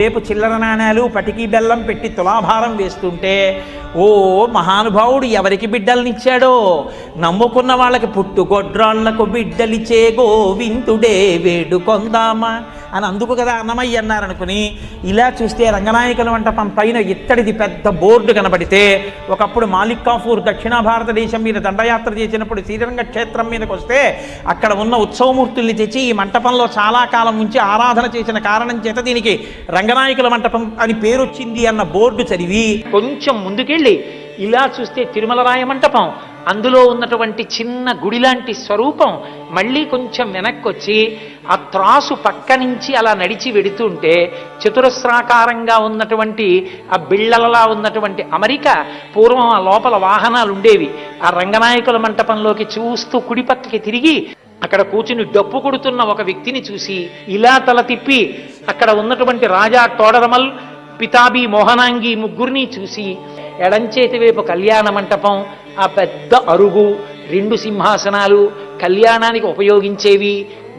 రేపు చిల్లర నాణాలు పటికీ బెల్లం పెట్టి తులాభారం వేస్తుంటే ఓ మహానుభావుడు ఎవరికి బిడ్డలనిచ్చాడో? నమ్ముకున్న వాళ్ళకి పుట్టుగొడ్రాళ్ళకు బిడ్డలిచే గోవిందుడే వేడుకొందామా? అని అందుకు కదా అన్నమయ్య అన్నారనుకుని ఇలా చూస్తే రంగనాయకుల మంటపం పైన ఇత్తడిది పెద్ద బోర్డు కనబడితే ఒకప్పుడు మాలిక్ కాఫూర్ దక్షిణ భారతదేశం మీద దండయాత్ర చేసినప్పుడు శ్రీరంగ క్షేత్రం మీదకి వస్తే అక్కడ ఉన్న ఉత్సవమూర్తుల్ని తెచ్చి ఈ మంటపంలో చాలా కాలం ఉంచి ఆరాధన చేసిన కారణం చేత దీనికి రంగనాయకుల మంటపం అని పేరొచ్చింది అన్న బోర్డు చదివి కొంచెం ముందుకెళ్ళి ఇలా చూస్తే తిరుమల రాయ మంటపం. అందులో ఉన్నటువంటి చిన్న గుడిలాంటి స్వరూపం మళ్ళీ కొంచెం వెనక్కి వచ్చి ఆ త్రాసు పక్క నుంచి అలా నడిచి వెడుతుంటే చతురస్రాకారంగా ఉన్నటువంటి ఆ బిళ్ళలలా ఉన్నటువంటి అమరిక పూర్వం ఆ లోపల వాహనాలు ఉండేవి ఆ రంగనాయకుల మంటపంలోకి చూస్తూ కుడిపక్కకి తిరిగి అక్కడ కూర్చుని డప్పు కొడుతున్న ఒక వ్యక్తిని చూసి ఇలా తల తిప్పి అక్కడ ఉన్నటువంటి రాజా తోడరమల్ పితాబి మోహనాంగి ముగ్గురిని చూసి ఎడంచేతి వైపు కళ్యాణ మంటపం ఆ పెద్ద అరుగు రెండు సింహాసనాలు కళ్యాణానికి ఉపయోగించేవి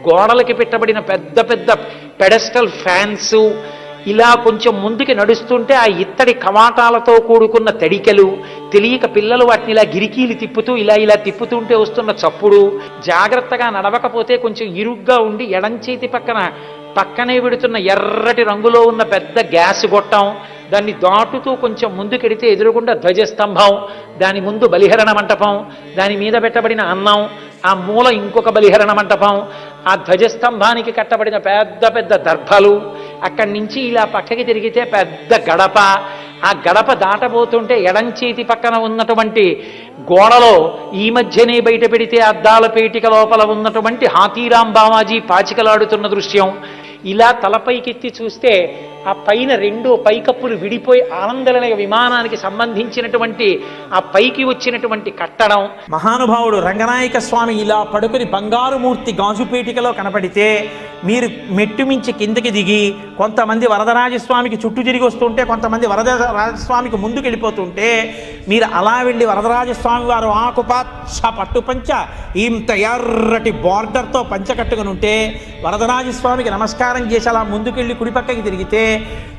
గోడలకి పెట్టబడిన పెద్ద పెద్ద పెడస్టల్ ఫ్యాన్స్ ఇలా కొంచెం ముందుకి నడుస్తుంటే ఆ ఇత్తడి కవాటాలతో కూడుకున్న తడికెలు తెలియక పిల్లలు వాటిని ఇలా గిరికీలు తిప్పుతూ ఇలా ఇలా తిప్పుతుంటే వస్తున్న చప్పుడు జాగ్రత్తగా నడవకపోతే కొంచెం ఇరుగ్గా ఉండి ఎడంచేతి పక్కన పక్కనే విడుతున్న ఎర్రటి రంగులో ఉన్న పెద్ద గ్యాస్ గొట్టం దాన్ని దాటుతూ కొంచెం ముందుకెడితే ఎదురుగుండా ధ్వజస్తంభం దాని ముందు బలిహరణ మంటపం దాని మీద పెట్టబడిన అన్నం ఆ మూల ఇంకొక బలిహరణ మంటపం ఆ ధ్వజస్తంభానికి కట్టబడిన పెద్ద పెద్ద దర్భలు అక్కడి నుంచి ఇలా పక్కకి తిరిగితే పెద్ద గడప. ఆ గడప దాటబోతుంటే ఎడం చేతి పక్కన ఉన్నటువంటి గోడలో ఈ మధ్యనే బయట పెడితే అద్దాల పేటిక లోపల ఉన్నటువంటి హాతీరాం బామాజీ పాచికలాడుతున్న దృశ్యం. ఇలా తలపైకెత్తి చూస్తే ఆ పైన రెండు పైకప్పులు విడిపోయి ఆనందలయ విమానానికి సంబంధించినటువంటి ఆ పైకి వచ్చినటువంటి కట్టడం. మహానుభావుడు రంగనాయక స్వామి ఇలా పడుకుని బంగారు మూర్తి గాజుపేటికలో కనపడితే మీరు మెట్టు మించి కిందకి దిగి కొంతమంది వరదరాజస్వామికి చుట్టూ తిరిగి వస్తుంటే కొంతమంది వరదరాజస్వామికి ముందుకు వెళ్ళిపోతుంటే మీరు అలా వెళ్ళి వరదరాజస్వామి వారు ఆకుపచ్చ పట్టుపంచ ఇంత ఎర్రటి బార్డర్తో పంచ కట్టుకుని ఉంటే వరదరాజస్వామికి నమస్కారం చేసి అలా ముందుకెళ్ళి కుడిపక్కకి తిరిగితే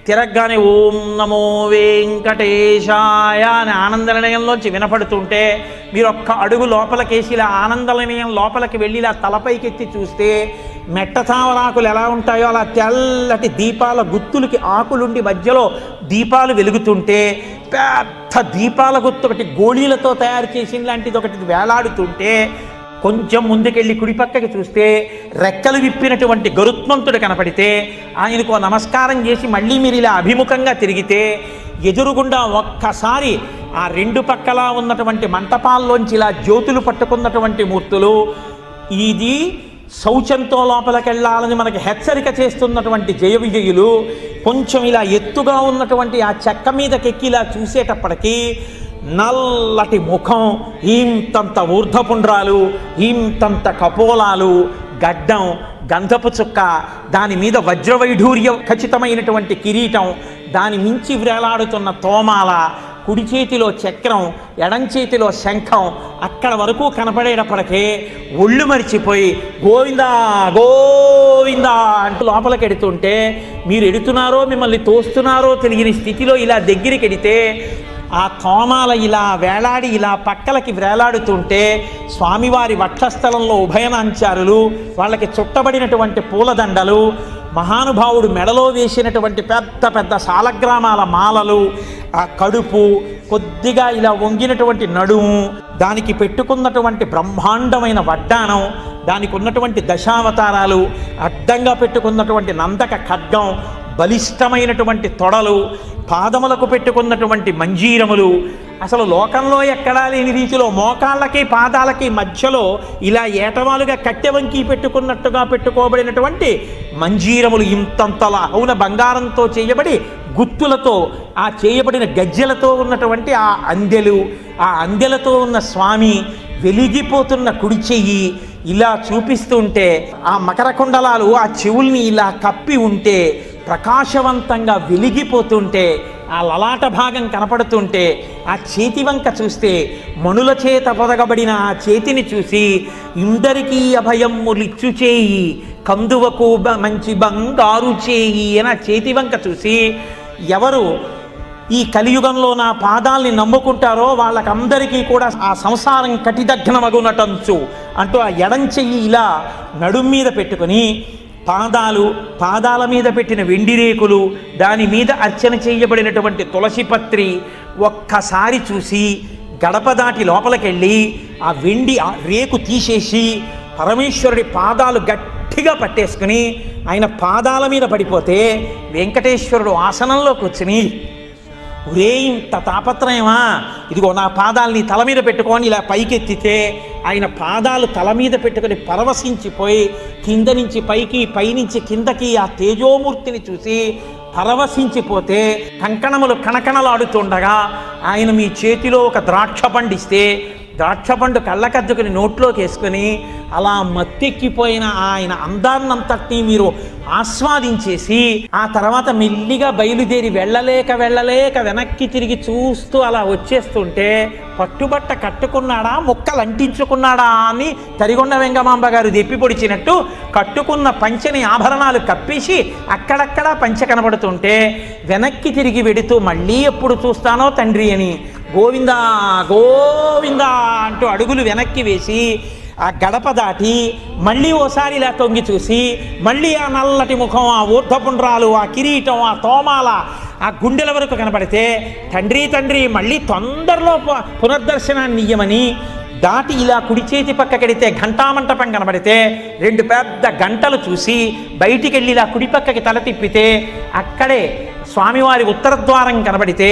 తిరగ్గానే ఓం నమో వెంకటేశాయ అని ఆనందనిలయంలోంచి వినపడుతుంటే మీరు ఒక్క అడుగు లోపలికేసి ఇలా ఆనందనిలయం లోపలికి వెళ్ళి ఇలా తలపైకెత్తి చూస్తే మెట్ట తామరాకులు ఎలా ఉంటాయో అలా తెల్లటి దీపాల గుత్తులకి ఆకులుండి మధ్యలో దీపాలు వెలుగుతుంటే పెద్ద దీపాల గుత్తు ఒకటి గోళీలతో తయారు చేసిన లాంటిది ఒకటి వేలాడుతుంటే కొంచెం ముందుకెళ్ళి కుడిపక్కకి చూస్తే రెక్కలు విప్పినటువంటి గరుత్మంతుడు కనపడితే ఆయనకు నమస్కారం చేసి మళ్ళీ మీరు ఇలా అభిముఖంగా తిరిగితే ఎదురుగుండా ఒక్కసారి ఆ రెండు పక్కల ఉన్నటువంటి మంటపాల్లోంచి ఇలా జ్యోతులు పట్టుకున్నటువంటి మూర్తులు ఇది శౌచంతో లోపలికెళ్ళాలని మనకి హెచ్చరిక చేస్తున్నటువంటి జయ విజయులు కొంచెం ఇలా ఎత్తుగా ఉన్నటువంటి ఆ చెక్క మీదకెక్కి ఇలా చూసేటప్పటికీ నల్లటి ముఖం ఇంతంత ఊర్ధపుండ్రాలు ఇంతంత కపోలాలు గడ్డం గంధపు చుక్క దాని మీద వజ్రవైఢూర్య ఖచ్చితమైనటువంటి కిరీటం దాని మించి వ్రేలాడుతున్న తోమాల కుడి చేతిలో చక్రం ఎడం చేతిలో శంఖం అక్కడ వరకు కనపడేటప్పటికే ఒళ్ళు మరిచిపోయి గోవిందా గోవిందా అంటూ లోపలికి ఎడుతుంటే మీరు ఎడుతున్నారో మిమ్మల్ని తోస్తున్నారో తెలియని స్థితిలో ఇలా దగ్గరికి ఎడితే ఆ తోమాల ఇలా వేలాడి ఇలా పక్కలకి వేలాడుతుంటే స్వామివారి వక్షస్థలంలో ఉభయనాంచారులు వాళ్ళకి చుట్టబడినటువంటి పూలదండలు మహానుభావుడు మెడలో వేసినటువంటి పెద్ద పెద్ద సాలగ్రామాల మాలలు ఆ కడుపు కొద్దిగా ఇలా వంగినటువంటి నడుము దానికి పెట్టుకున్నటువంటి బ్రహ్మాండమైన వడ్డానం దానికి ఉన్నటువంటి దశావతారాలు అడ్డంగా పెట్టుకున్నటువంటి నందక ఖడ్గం బలిష్టమైనటువంటి తొడలు పాదములకు పెట్టుకున్నటువంటి మంజీరములు. అసలు లోకంలో ఎక్కడా లేని రీతిలో మోకాళ్ళకి పాదాలకి మధ్యలో ఇలా ఏటవాలుగా కట్టె వంకి పెట్టుకున్నట్టుగా పెట్టుకోబడినటువంటి మంజీరములు ఇంతంతలా అవున బంగారంతో చేయబడి గుత్తులతో ఆ చేయబడిన గజ్జెలతో ఉన్నటువంటి ఆ అందెలు ఆ అందెలతో ఉన్న స్వామి వెలిగిపోతున్న కుడి చెయ్యి ఇలా చూపిస్తుంటే ఆ మకర కుండలాలు ఆ చెవుల్ని ఇలా కప్పి ఉంటే ప్రకాశవంతంగా వెలిగిపోతుంటే ఆ లలాట భాగం కనపడుతుంటే ఆ చేతి వంక చూస్తే మణుల చేత పొదగబడిన ఆ చేతిని చూసి ఇందరికీ అభయమ్ములిచ్చు చేయి కందువకు బ- మంచి బంగారు చేయి అని ఆ చేతి వంక చూసి ఎవరు ఈ కలియుగంలో నా పాదాల్ని నమ్ముకుంటారో వాళ్ళకందరికీ కూడా ఆ సంసారం కటిదగ్నమగునటంచు అంటూ ఆ ఎడం చెయ్యి ఇలా నడుం మీద పెట్టుకుని పాదాలు పాదాల మీద పెట్టిన వెండి రేకులు దాని మీద అర్చన చేయబడినటువంటి తులసి పత్రి ఒక్కసారి చూసి గడప దాటి లోపలికెళ్ళి ఆ వెండి ఆ రేకు తీసేసి పరమేశ్వరుడి పాదాలు గట్టిగా పట్టేసుకుని ఆయన పాదాల మీద పడిపోతే వెంకటేశ్వరుడు ఆసనంలో కూర్చుని ఒరే ఇంత తాపత్రయమా? ఇదిగో నా పాదాల్ని తల మీద పెట్టుకొని ఇలా పైకెత్తితే ఆయన పాదాలు తల మీద పెట్టుకొని పరవశించిపోయి కింద నుంచి పైకి పైనుంచి కిందకి ఆ తేజోమూర్తిని చూసి పరవశించిపోతే కంకణములు కణకణలాడుతుండగా ఆయన మీ చేతిలో ఒక ద్రాక్ష పండిస్తే ద్రాక్ష పండు కళ్ళకద్దుకుని నోట్లోకి వేసుకొని అలా మత్తెక్కిపోయిన ఆయన అందాన్నంతటినీ మీరు ఆస్వాదించేసి ఆ తర్వాత మెల్లిగా బయలుదేరి వెళ్ళలేక వెళ్ళలేక వెనక్కి తిరిగి చూస్తూ అలా వచ్చేస్తుంటే పట్టుబట్ట కట్టుకున్నాడా ముక్కలు అంటించుకున్నాడా అని తరిగొండ వెంగమాంబ గారు దెప్పి పొడిచినట్టు కట్టుకున్న పంచని ఆభరణాలు కప్పేసి అక్కడక్కడ పంచ కనబడుతుంటే వెనక్కి తిరిగి వెడుతూ మళ్ళీ ఎప్పుడు చూస్తానో తండ్రి అని గోవిందా గో గోవిందా అంటూ అడుగులు వెనక్కి వేసి ఆ గడప దాటి మళ్ళీ ఓసారి ఇలా తొంగి చూసి మళ్ళీ ఆ నల్లటి ముఖం ఆ ఊర్ధపుండ్రాలు ఆ కిరీటం ఆ తోమాల ఆ గుండెల వరకు కనపడితే తండ్రి తండ్రి మళ్ళీ తొందరలో పు- పునర్దర్శనాన్ని ఇయ్యమని దాటి ఇలా కుడి చేతి పక్కకెడితే ఘంటామంటపం కనబడితే రెండు పెద్ద గంటలు చూసి బయటికి వెళ్ళి ఇలా కుడి పక్కకి తల తిప్పితే అక్కడే స్వామివారి ఉత్తర ద్వారం కనబడితే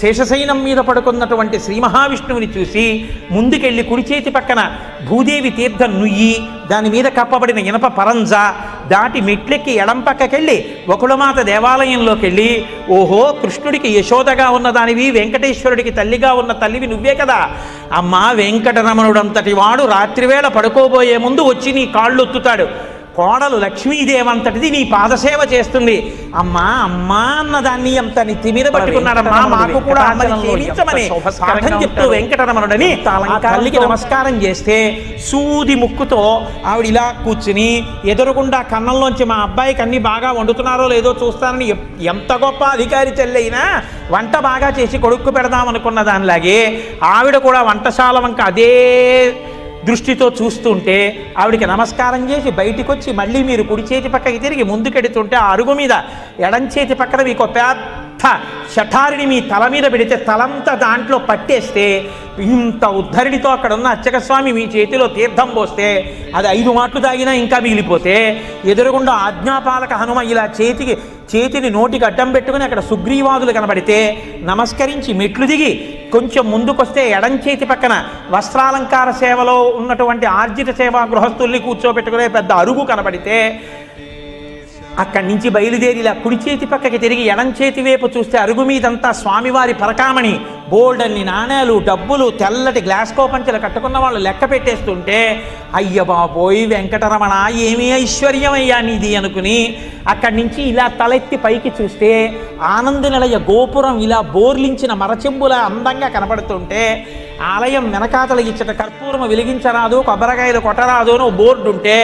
శేషశయనం మీద పడుకున్నటువంటి శ్రీ మహావిష్ణువుని చూసి ముందుకెళ్ళి కుడి చేతి పక్కన భూదేవి తీర్థం నుయ్యి దాని మీద కప్పబడిన ఇనప పరంజ దాటి మెట్లెక్కి ఎడం పక్కకెళ్ళి ఒకళమాత దేవాలయంలోకి వెళ్ళి ఓహో కృష్ణుడికి యశోదగా ఉన్న దానివి వెంకటేశ్వరుడికి తల్లిగా ఉన్న తల్లివి నువ్వే కదా. అమ్మా వెంకటరమణుడంతటి వాడు రాత్రివేళ పడుకోబోయే ముందు వచ్చి నీ కాళ్ళు ఒత్తుతాడు కోడలు లక్ష్మీదేవంతటిది నీ పాదసేవ చేస్తుంది. అమ్మా అమ్మా అన్నదాన్ని అంత నెత్తి మీద పట్టుకున్నాడమ్మా మాకు కూడా అమ్మని సేవించమని పాఠం చెప్తూ వెంకటరమణుడని తల్లికి నమస్కారం చేస్తే సూది ముక్కుతో ఆవిడ ఇలా కూర్చుని ఎదురుగుండా కన్నంలోంచి మా అబ్బాయికి అన్ని బాగా వండుతున్నారో లేదో చూస్తానని ఎంత గొప్ప అధికారి చెల్లైనా వంట బాగా చేసి కొడుక్కు పెడదాం అనుకున్న దానిలాగే ఆవిడ కూడా వంటశాల వంక అదే దృష్టితో చూస్తుంటే ఆవిడికి నమస్కారం చేసి బయటికి వచ్చి మళ్ళీ మీరు కుడి చేతి పక్కకి తిరిగి ముందుకెడుతుంటే ఆ అరుగు మీద ఎడం చేతి పక్కన మీకు పెద్ద షఠారిని మీ తల మీద పెడితే తలంతా దాంట్లో పట్టేస్తే ఇంత ఉద్ధరిడితో అక్కడ ఉన్న అర్చకస్వామి మీ చేతిలో తీర్థం పోస్తే అది ఐదు మాటలు తాగినా ఇంకా మిగిలిపోతే ఎదురుగుండా ఆజ్ఞాపాలక హనుమ ఇలా చేతికి చేతిని నోటికి అడ్డం పెట్టుకుని అక్కడ సుగ్రీవాదులు కనబడితే నమస్కరించి మెట్లు దిగి కొంచెం ముందుకొస్తే ఎడం చేతి పక్కన వస్త్రాలంకార సేవలో ఉన్నటువంటి ఆర్జిత సేవా గృహస్థుల్ని కూర్చోబెట్టుకునే పెద్ద అరుగు కనబడితే అక్కడి నుంచి బయలుదేరి ఇలా కుడి చేతి పక్కకి తిరిగి ఎడం చేతి వైపు చూస్తే అరుగు మీదంతా స్వామివారి పరకామణి బోల్డన్ని నాణేలు డబ్బులు తెల్లటి గ్లాస్కో కోపంచెలు కట్టుకున్న వాళ్ళు లెక్క పెట్టేస్తుంటే అయ్య బాబోయ్ వెంకటరమణ ఏమీ ఐశ్వర్యమయ్యా నీది అనుకుని అక్కడి నుంచి ఇలా తలెత్తి పైకి చూస్తే ఆనంద నిలయ గోపురం ఇలా బోర్లించిన మరచెంబుల అందంగా కనబడుతుంటే ఆలయం వెనకాతల ఇచ్చట కర్పూరము వెలిగించరాదు కొబ్బరికాయలు కొట్టరాదు అని బోర్డు ఉంటే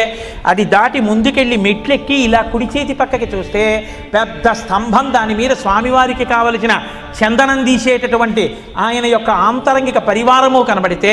అది దాటి ముందుకెళ్ళి మెట్లెక్కి ఇలా కుడి చేతి పక్కకి చూస్తే పెద్ద స్తంభం దాని మీద స్వామివారికి కావలసిన చందనం తీసేటటువంటి ఆయన యొక్క ఆంతరంగిక పరివారము కనబడితే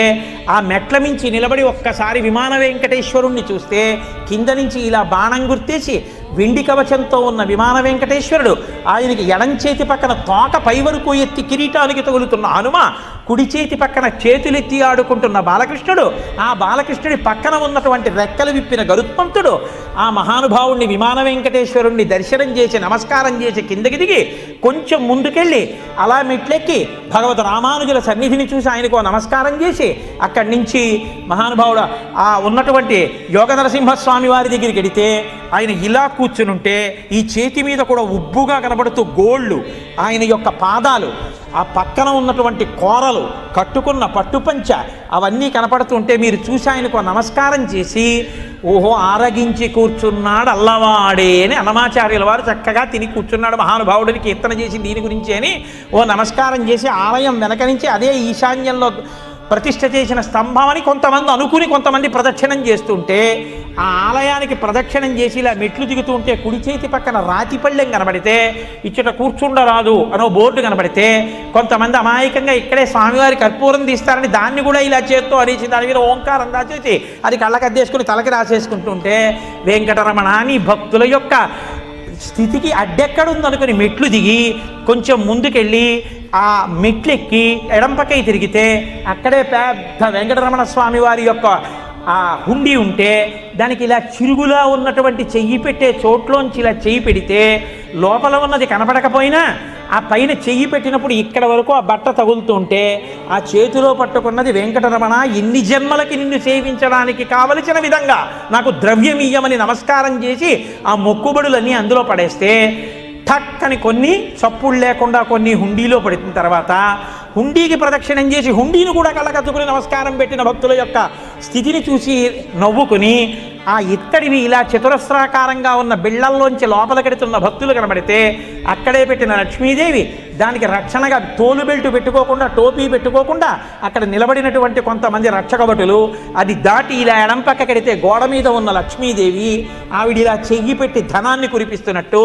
ఆ మెట్ల మించి నిలబడి ఒక్కసారి విమాన వెంకటేశ్వరుణ్ణి చూస్తే కింద నుంచి ఇలా బాణం గుర్తేసి వెండి కవచంతో ఉన్న విమాన వెంకటేశ్వరుడు ఆయనకి ఎడం చేతి పక్కన తోక పై వరకు ఎత్తి కిరీటానికి తగులుతున్న హనుమ కుడి చేతి పక్కన చేతులెత్తి ఆడుకుంటున్న బాలకృష్ణుడు ఆ బాలకృష్ణుడి పక్కన ఉన్నటువంటి రెక్కలు విప్పిన గరుత్మంతుడు ఆ మహానుభావుణ్ణి విమాన వెంకటేశ్వరుణ్ణి దర్శనం చేసి నమస్కారం చేసి కిందకి దిగి కొంచెం ముందుకెళ్ళి అలా మెట్లెక్కి భగవత్ రామానుజుల సన్నిధిని చూసి ఆయనకు నమస్కారం చేసి అక్కడి నుంచి మహానుభావుడు ఆ ఉన్నటువంటి యోగ నరసింహస్వామి వారి దగ్గరికి వెడితే ఆయన ఇలా కూర్చునుంటే ఈ చేతి మీద కూడా ఉబ్బుగా కనబడుతూ గోళ్ళు ఆయన యొక్క పాదాలు ఆ పక్కన ఉన్నటువంటి కోరలు కట్టుకున్న పట్టుపంచ అవన్నీ కనపడుతుంటే మీరు చూసి ఆయనకు నమస్కారం చేసి ఓహో ఆరగించి కూర్చున్నాడు అల్లవాడే అని అన్నమాచార్యుల వారు చక్కగా తిని కూర్చున్నాడు మహానుభావుడిని కీర్తన చేసి దీని గురించి అని ఓ నమస్కారం చేసి ఆలయం వెనక నుంచి అదే ఈశాన్యంలో ప్రతిష్ఠ చేసిన స్తంభం అని కొంతమంది అనుకుని కొంతమంది ప్రదక్షిణం చేస్తుంటే ఆ ఆలయానికి ప్రదక్షిణం చేసి ఇలా మెట్లు దిగుతూ ఉంటే కుడి చేతి పక్కన రాతి పళ్ళెం కనబడితే ఇచ్చట కూర్చుండరాదు అనో బోర్డు కనబడితే కొంతమంది అమాయకంగా ఇక్కడే స్వామివారి కర్పూరం తీస్తారని దాన్ని కూడా ఇలా చేత్తో అనేసి దాని మీద ఓంకారం రాసేసి అది కళ్ళకి అద్దేసుకుని తలకి రాసేసుకుంటుంటే వెంకటరమణ అని భక్తుల యొక్క స్థితికి అడ్డెక్కడుందనుకుని మెట్లు దిగి కొంచెం ముందుకెళ్ళి ఆ మెట్లెక్కి ఎడంపకై తిరిగితే అక్కడే పెద్ద వెంకటరమణ స్వామి వారి యొక్క ఆ హుండీ ఉంటే దానికి ఇలా చిరుగులా ఉన్నటువంటి చెయ్యి పెట్టే చోట్లోంచి ఇలా చెయ్యి పెడితే లోపల ఉన్నది కనపడకపోయినా ఆ పైన చెయ్యి పెట్టినప్పుడు ఇక్కడ వరకు ఆ బట్ట తగులుతుంటే ఆ చేతిలో పట్టుకున్నది వెంకటరమణ ఎన్ని జన్మలకి నిన్ను సేవించడానికి కావలసిన విధంగా నాకు ద్రవ్యమీయమని నమస్కారం చేసి ఆ మొక్కుబడులన్నీ అందులో పడేస్తే ఠక్కని కొన్ని చప్పుడు లేకుండా కొన్ని హుండీలో పడిన తర్వాత హుండీకి ప్రదక్షిణం చేసి హుండీని కూడా కళ్ళకత్తుకుని నమస్కారం పెట్టిన భక్తుల యొక్క స్థితిని చూసి నవ్వుకుని ఆ ఇత్తడివి ఇలా చతురస్రాకారంగా ఉన్న బిళ్ళల్లోంచి లోపలికెడుతున్న భక్తులు కనబడితే అక్కడే పెట్టిన లక్ష్మీదేవి దానికి రక్షణగా తోలు బెల్టు పెట్టుకోకుండా టోపీ పెట్టుకోకుండా అక్కడ నిలబడినటువంటి కొంతమంది రక్షకభటులు అది దాటి ఇలా ఎడం పక్కకెడితే గోడ మీద ఉన్న లక్ష్మీదేవి ఆవిడ ఇలా చెయ్యి పెట్టి ధనాన్ని కురిపిస్తున్నట్టు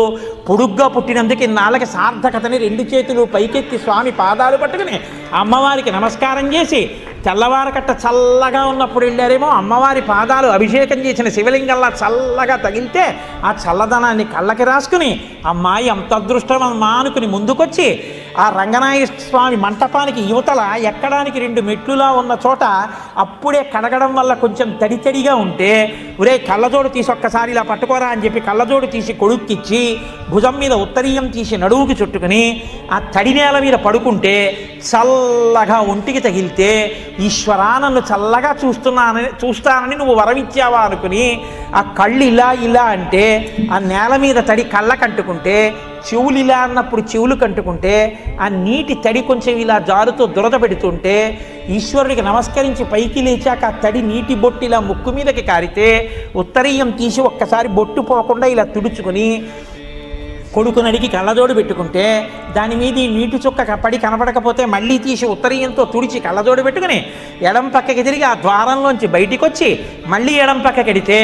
పొడుగ్గా పుట్టినందుకు నాళ్ళకి సార్థకతని రెండు చేతులు పైకెత్తి స్వామి పాదాలు పట్టుకుని అమ్మవారికి నమస్కారం చేసి తెల్లవారకట్ట చల్లగా ఉన్నప్పుడు వెళ్ళారేమో అమ్మవారి పాదాలు అభిషేకం చేసిన శివలింగంలా చల్లగా తగిలితే ఆ చల్లదనాన్ని కళ్ళకి రాసుకుని అమ్మాయి అంత అదృష్టం అమ్మా అనుకుని ముందుకొచ్చి ఆ రంగనాయ స్వామి మంటపానికి యువతల ఎక్కడానికి రెండు మెట్లులా ఉన్న చోట అప్పుడే కడగడం వల్ల కొంచెం తడి తడిగా ఉంటే ఒరే కళ్ళజోడు తీసి ఒక్కసారి ఇలా పట్టుకోరా అని చెప్పి కళ్ళజోడు తీసి కొడుక్కిచ్చి భుజం మీద ఉత్తరీయం తీసి నడువుకి చుట్టుకుని ఆ తడి నేల మీద పడుకుంటే చల్లగా ఒంటికి తగిలితే ఈశ్వరా నన్ను చల్లగా చూస్తున్నానని చూస్తానని నువ్వు వరమిచ్చావా అనుకుని ఆ కళ్ళు ఇలా ఇలా అంటే ఆ నేల మీద తడి కళ్ళకంటుకుంటే చెవులు ఇలా అన్నప్పుడు చెవులు కంటుకుంటే ఆ నీటి తడి కొంచెం ఇలా జారుతో దురద పెడుతుంటే ఈశ్వరుడికి నమస్కరించి పైకి లేచాక ఆ తడి నీటి బొట్టు ఇలా ముక్కు మీదకి కారితే ఉత్తరీయం తీసి ఒక్కసారి బొట్టు పోకుండా ఇలా తుడుచుకుని కొడుకునడికి కళ్ళజోడు పెట్టుకుంటే దాని మీద ఈ నీటి చుక్క పడి కనపడకపోతే మళ్ళీ తీసి ఉత్తరీయంతో తుడిచి కళ్ళజోడు పెట్టుకుని ఎడం పక్కకి తిరిగి ఆ ద్వారంలోంచి బయటికి వచ్చి మళ్ళీ ఎడం పక్కకెడితే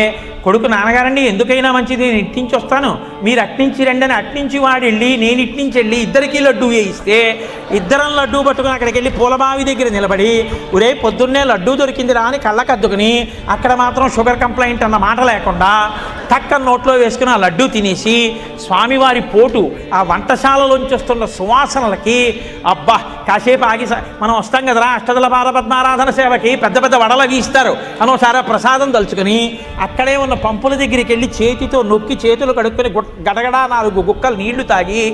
కొడుకు నాన్నగారండి ఎందుకైనా మంచిది నేను ఇంటించి వస్తాను మీరు అట్నుంచి రండి అని అట్నుంచి వాడు వెళ్ళి నేను ఇట్నుంచి వెళ్ళి ఇద్దరికి లడ్డూ వేయిస్తే ఇద్దరం లడ్డూ పట్టుకుని అక్కడికి వెళ్ళి పూలబావి దగ్గర నిలబడి ఒరే పొద్దున్నే లడ్డూ దొరికింది రా అని కళ్ళకద్దుకుని అక్కడ మాత్రం షుగర్ కంప్లైంట్ అన్న మాట లేకుండా టక్క నోట్లో వేసుకుని ఆ లడ్డూ తినేసి స్వామివారి పోటు ఆ వంటశాలలోంచి వస్తున్న సువాసనలకి అబ్బా కాసేపు ఆగి మనం వస్తాం కదరా. అష్టదల పద్మారాధన సేవకి పెద్ద పెద్ద వడలు అవి ఇస్తారు అనోసారి ప్రసాదం తలుచుకుని అక్కడే ఉన్న పంపుల దగ్గరికి వెళ్ళి చేతితో నొక్కి చేతులు కడుక్కొని గడగడా నాలుగు గుక్కలు నీళ్ళు తాగి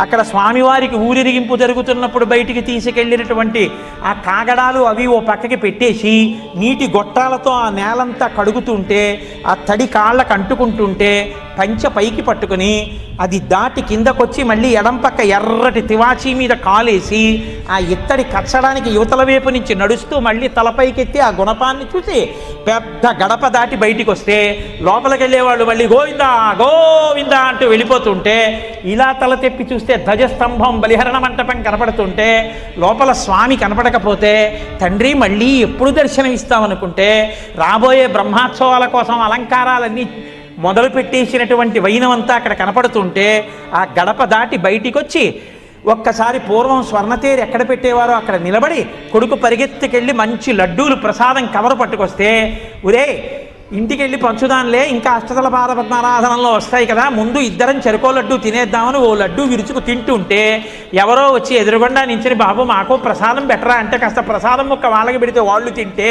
అక్కడ స్వామివారికి ఊరిరిగింపు జరుగుతున్నప్పుడు బయటికి తీసుకెళ్ళినటువంటి ఆ కాగడాలు అవి ఓ పక్కకి పెట్టేసి నీటి గొట్టాలతో ఆ నేలంతా కడుగుతుంటే ఆ తడి కాళ్ళకు అంటుకుంటుంటే పంచ పైకి పట్టుకుని అది దాటి కిందకొచ్చి మళ్ళీ ఎడం పక్క ఎర్రటి తివాచీ మీద కాలేసి ఆ ఇత్తడి కచ్చడానికి యువతల వైపు నుంచి నడుస్తూ మళ్ళీ తలపైకెత్తి ఆ గుణపాన్ని చూసి పెద్ద గడప దాటి బయటికి వస్తే లోపలికి వెళ్ళేవాళ్ళు మళ్ళీ గోవిందా గోవిందా అంటూ వెళ్ళిపోతుంటే ఇలా తల తెప్పి చూస్తే ధ్వజస్తంభం బలిహరణ మంటపం కనపడుతుంటే లోపల స్వామి కనపడకపోతే తండ్రి మళ్ళీ ఎప్పుడు దర్శనం ఇస్తామనుకుంటే రాబోయే బ్రహ్మోత్సవాల కోసం అలంకారాలన్నీ మొదలు పెట్టేసినటువంటి వైనమంతా అక్కడ కనపడుతుంటే ఆ గడప దాటి బయటికి వచ్చి ఒక్కసారి పూర్వం స్వర్ణతేరు ఎక్కడ పెట్టేవారో అక్కడ నిలబడి కొడుకు పరిగెత్తుకెళ్ళి మంచి లడ్డూలు ప్రసాదం కవర్ పట్టుకొస్తే ఉరే ఇంటికి వెళ్ళి పంచుదానిలే ఇంకా అష్టదల పాద పద్మారాధనలో వస్తాయి కదా ముందు ఇద్దరం చెరుకో లడ్డు తినేద్దామని ఓ లడ్డు విరుచుకు తింటుంటే ఎవరో వచ్చి ఎదురుగుండా నించుని బాబు మాకు ప్రసాదం బెటరా అంటే కాస్త ప్రసాదం ముక్క వాళ్ళకి పెడితే వాళ్ళు తింటే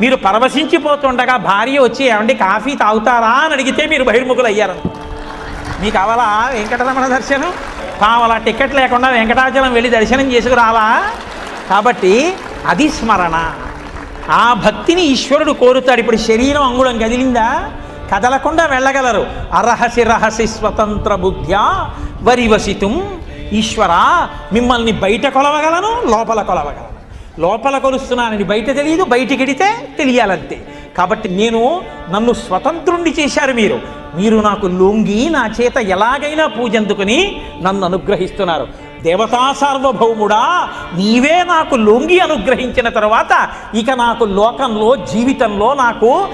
మీరు పరవశించిపోతుండగా భార్య వచ్చి ఏమండి కాఫీ తాగుతారా? అని అడిగితే మీరు బహిర్ముఖులు అయ్యారు మీకు కావాలా వెంకటరమణ దర్శనం? కావాలా టికెట్ లేకుండా వెంకటాచలం వెళ్ళి దర్శనం చేసుకురావా? కాబట్టి అది స్మరణ. ఆ భక్తిని ఈశ్వరుడు కోరుతాడు. ఇప్పుడు శరీరం అంగుళం కదిలిందా? కదలకుండా వెళ్ళగలరు. అరహసి రహసి స్వతంత్ర బుద్ధ్యా వరివసితుం ఈశ్వర మిమ్మల్ని బయట కొలవగలను లోపల కొలవగలను. లోపల కొలుస్తున్నానని బయట తెలియదు బయటకెడితే తెలియాలంతే. కాబట్టి నేను నన్ను స్వతంత్రుణ్ణి చేశారు మీరు. మీరు నాకు లొంగి నా చేత ఎలాగైనా పూజ అందుకుని నన్ను అనుగ్రహిస్తున్నారు. దేవతా సార్వభౌముడా నీవే నాకు లొంగి అనుగ్రహించిన తర్వాత ఇక నాకు లోకంలో జీవితంలో నాకు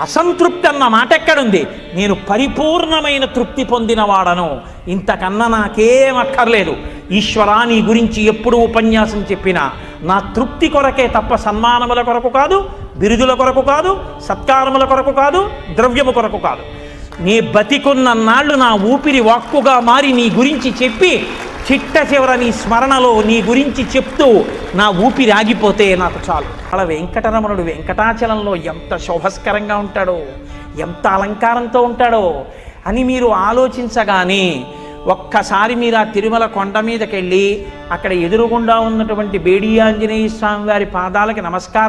అసంతృప్తి అన్న మాట ఎక్కడుంది? నేను పరిపూర్ణమైన తృప్తి పొందినవాడను ఇంతకన్నా నాకేం అక్కర్లేదు. ఈశ్వరా నీ గురించి ఎప్పుడు ఉపన్యాసం చెప్పినా నా తృప్తి కొరకే తప్ప సన్మానముల కొరకు కాదు బిరుదుల కొరకు కాదు సత్కారముల కొరకు కాదు ద్రవ్యము కొరకు కాదు. నీ బతికున్న నాళ్ళు నా ఊపిరి వాక్కుగా మారి నీ గురించి చెప్పి చిట్ట చివర నీ స్మరణలో నీ గురించి చెప్తూ నా ఊపిరి ఆగిపోతే నాకు చాలు. అలా వెంకటరమణుడు వెంకటాచలంలో ఎంత శోభస్కరంగా ఉంటాడో ఎంత అలంకారంతో ఉంటాడో అని మీరు ఆలోచించగానే ఒక్కసారి మీరు ఆ తిరుమల కొండ మీదకెళ్ళి అక్కడ ఎదురుగుండా ఉన్నటువంటి బేడి ఆంజనేయ స్వామి వారి పాదాలకి నమస్కారం